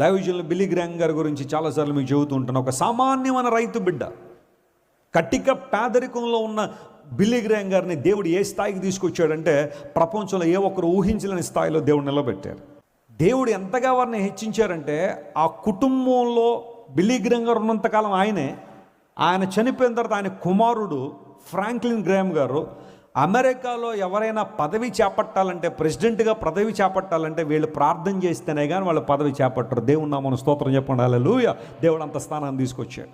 దైవజనులు బిల్లి గ్రాంగ్ గారి గురించి చాలాసార్లు మీకు చెబుతూ ఉంటాను. ఒక సామాన్యమైన రైతు బిడ్డ కటిక పేదరికంలో ఉన్న బిల్లీ గ్రాంగ్ గారిని దేవుడు ఏ స్థాయికి తీసుకొచ్చాడంటే ప్రపంచంలో ఏ ఒక్కరు ఊహించలేని స్థాయిలో దేవుడు నిలబెట్టారు. దేవుడు ఎంతగా వారిని హెచ్చించారంటే ఆ కుటుంబంలో బిల్లి గ్రాంగ్ గారు ఉన్నంతకాలం ఆయనే ఆయన చనిపోయిన తర్వాత ఆయన కుమారుడు ఫ్రాంక్లిన్ గ్రామ్ గారు అమెరికాలో ఎవరైనా పదవి చేపట్టాలంటే ప్రెసిడెంట్గా పదవి చేపట్టాలంటే వీళ్ళు ప్రార్థన చేస్తేనే కానీ వాళ్ళు పదవి చేపట్టరు. దేవుడు నామన స్తోత్రం చెప్పండి. అలా దేవుడు అంత స్థానాన్ని తీసుకొచ్చాడు.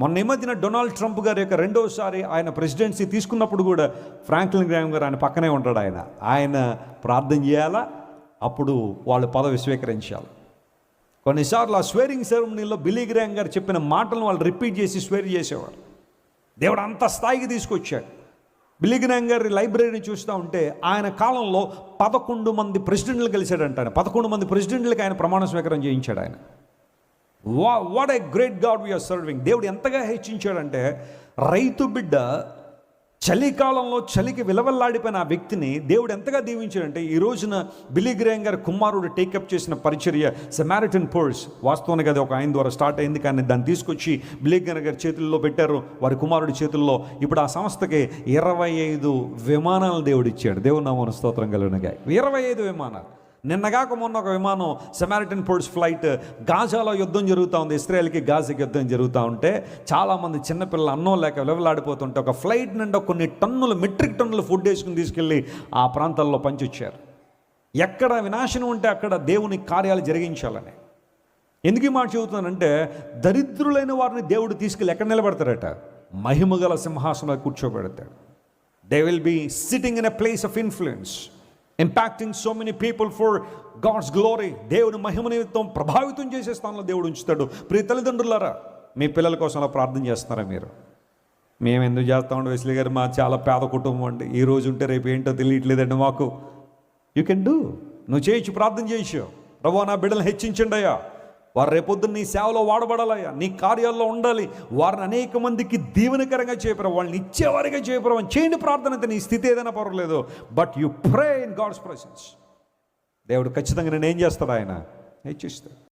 మొన్న ఈ మధ్యన డొనాల్డ్ ట్రంప్ గారి యొక్క రెండోసారి ఆయన ప్రెసిడెన్సీ తీసుకున్నప్పుడు కూడా ఫ్రాంక్లిన్ గ్రామ్ గారు ఆయన పక్కనే ఉంటాడు ఆయన. ఆయన ప్రార్థన చేయాలా? అప్పుడు వాళ్ళు పదవి స్వీకరించాలి. కొన్నిసార్లు ఆ స్వేరింగ్ సెరమనీలో బిలీ గ్రామ్ గారు చెప్పిన మాటలను వాళ్ళు రిపీట్ చేసి స్వేర్ చేసేవారు. దేవుడు అంత స్థాయికి తీసుకొచ్చాడు. బిలీ గారి లైబ్రరీని చూస్తూ ఉంటే ఆయన కాలంలో పదకొండు మంది ప్రెసిడెంట్లు కలిశాడంట ఆయన. పదకొండు మంది ప్రెసిడెంట్లకు ఆయన ప్రమాణ స్వీకారం చేయించాడు ఆయన. Wha what a great God we are serving దేవుడు ఎంతగా హెచ్చించాడంటే రైతు బిడ్డ చలికాలంలో చలికి విలవల్లాడిపోయిన ఆ వ్యక్తిని దేవుడు ఎంతగా దీవించాడంటే ఈ రోజున బిలీ గారి కుమారుడు టేకప్ చేసిన పరిచర్య సెమారిటన్ పోర్స్ వాస్తవానికి అది ఒక ఆయన ద్వారా స్టార్ట్ అయింది కానీ దాన్ని తీసుకొచ్చి బిలీ గారి చేతుల్లో పెట్టారు. వారి కుమారుడి చేతుల్లో ఇప్పుడు ఆ సంస్థకి ఇరవై ఐదు విమానాలు దేవుడు ఇచ్చాడు. దేవుడు నామన స్తోత్రం కలిగినగా ఇరవై ఐదు విమానాలు. నిన్నగాక మొన్న ఒక విమానం సెమారిటన్ పోర్ట్స్ ఫ్లైట్ గాజాలో యుద్ధం జరుగుతూ ఉంది ఇస్రాయల్కి గాజాకి యుద్ధం జరుగుతూ ఉంటే చాలామంది చిన్నపిల్లలు అన్నం లేక విలవలాడిపోతుంటే ఒక ఫ్లైట్ నిండా కొన్ని టన్నులు మెట్రిక్ టన్నులు ఫుడ్ వేసుకుని తీసుకెళ్ళి ఆ ప్రాంతాల్లో పంచొచ్చారు. ఎక్కడ వినాశనం ఉంటే అక్కడ దేవుని కార్యాలు జరిగించాలని. ఎందుకు ఈ మాట చెబుతున్నానంటే దరిద్రులైన వారిని దేవుడు తీసుకెళ్ళి ఎక్కడ నిలబెడతారట? మహిమగల సింహాసనంలో కూర్చోబెడతాడు. They will be sitting in a place of influence impacting so many people for God's glory దేవుని మహిమ నిమిత్తం ప్రభావితం చేసే స్థానంలో దేవుడు ఉంచుతాడు. ప్రియ తల్లిదండ్రులారా మీ పిల్లల కోసం అలా ప్రార్థన చేస్తున్నారా మీరు? మేము ఎందుకు చేస్తామండి వెస్లీ గారు మా చాలా పేద కుటుంబం అండి. ఈ రోజు ఉంటే రేపు ఏంటో తెలియట్లేదండి మాకు. యూ కెన్ డూ నువ్వు చేయొచ్చు ప్రార్థన చేయొచ్చు. ప్రభు నా బిడ్డలు హెచ్చించండి అయ్యా. వారు రేపొద్దున నీ సేవలో వాడబడాలయ్యా నీ కార్యాల్లో ఉండాలి. వారిని అనేక మందికి దీవెనకరంగా చేయపరా వాళ్ళని ఇచ్చేవారిగా చేయపరా చేయండి ప్రార్థన అయితే నీ స్థితి ఏదైనా పర్వాలేదు. But you pray in God's presence దేవుడు ఖచ్చితంగా నేను ఏం చేస్తాడు ఆయన? హెచ్చిస్తాడు